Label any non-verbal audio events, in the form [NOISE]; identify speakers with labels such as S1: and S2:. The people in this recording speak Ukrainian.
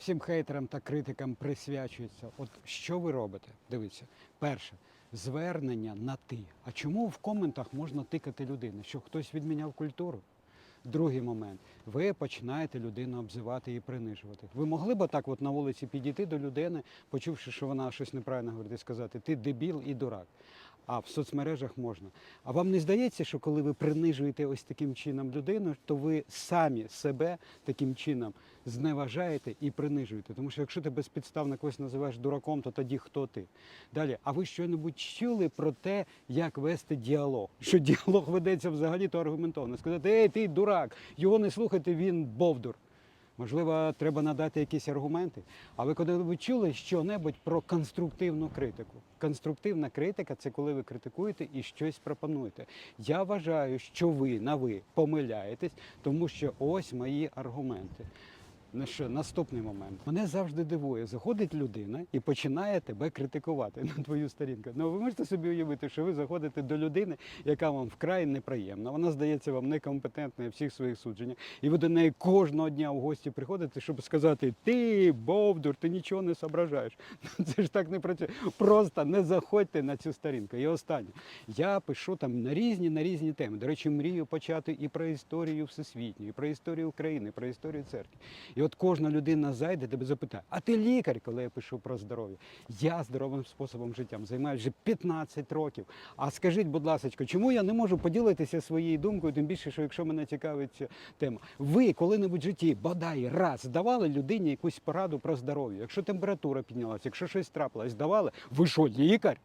S1: всім хейтерам та критикам присвячується. От що ви робите? Дивіться, перше. Звернення на ти. А чому в коментах можна тикати людини? Що хтось відміняв культуру? Другий момент. Ви починаєте людину обзивати і принижувати. Ви могли б так от на вулиці підійти до людини, почувши, що вона щось неправильно говорить, і сказати ти дебіл і дурак. А в соцмережах можна. А вам не здається, що коли ви принижуєте ось таким чином людину, то ви самі себе таким чином зневажаєте і принижуєте. Тому що якщо ти безпідставно когось називаєш дураком, то тоді хто ти? Далі, а ви що-небудь чули про те, як вести діалог? Що діалог ведеться взагалі то аргументовано. Сказати, ей, ти дурак, його не слухайте, він бовдур. Можливо, треба надати якісь аргументи. А ви коли чули що-небудь про конструктивну критику? Конструктивна критика це коли ви критикуєте і щось пропонуєте. Я вважаю, що ви на ви помиляєтесь, тому що ось мої аргументи. Ну що, наступний момент. Мене завжди дивує. Заходить людина і починає тебе критикувати [LAUGHS] на твою сторінку. Ну ви можете собі уявити, що ви заходите до людини, яка вам вкрай неприємна. Вона здається вам некомпетентною всіх своїх судженнях. І ви до неї кожного дня в гості приходите, щоб сказати: Ти, Бовдур, ти нічого не соображаєш. [LAUGHS] Це ж так не працює. Просто не заходьте на цю сторінку. І останнє. Я пишу там на різні на різні теми. До речі, мрію почати і про історію всесвітню, і про історію України, і про історію церкви. І от кожна людина зайде, тебе запитає, а ти лікар, коли я пишу про здоров'я? Я здоровим способом життя займаюся вже 15 років. А скажіть, будь ласка, чому я не можу поділитися своєю думкою, тим більше, що якщо мене цікавить тема? Ви коли-небудь в житті бодай раз давали людині якусь пораду про здоров'я? Якщо температура піднялася, якщо щось трапилось, давали? Ви що, лікар?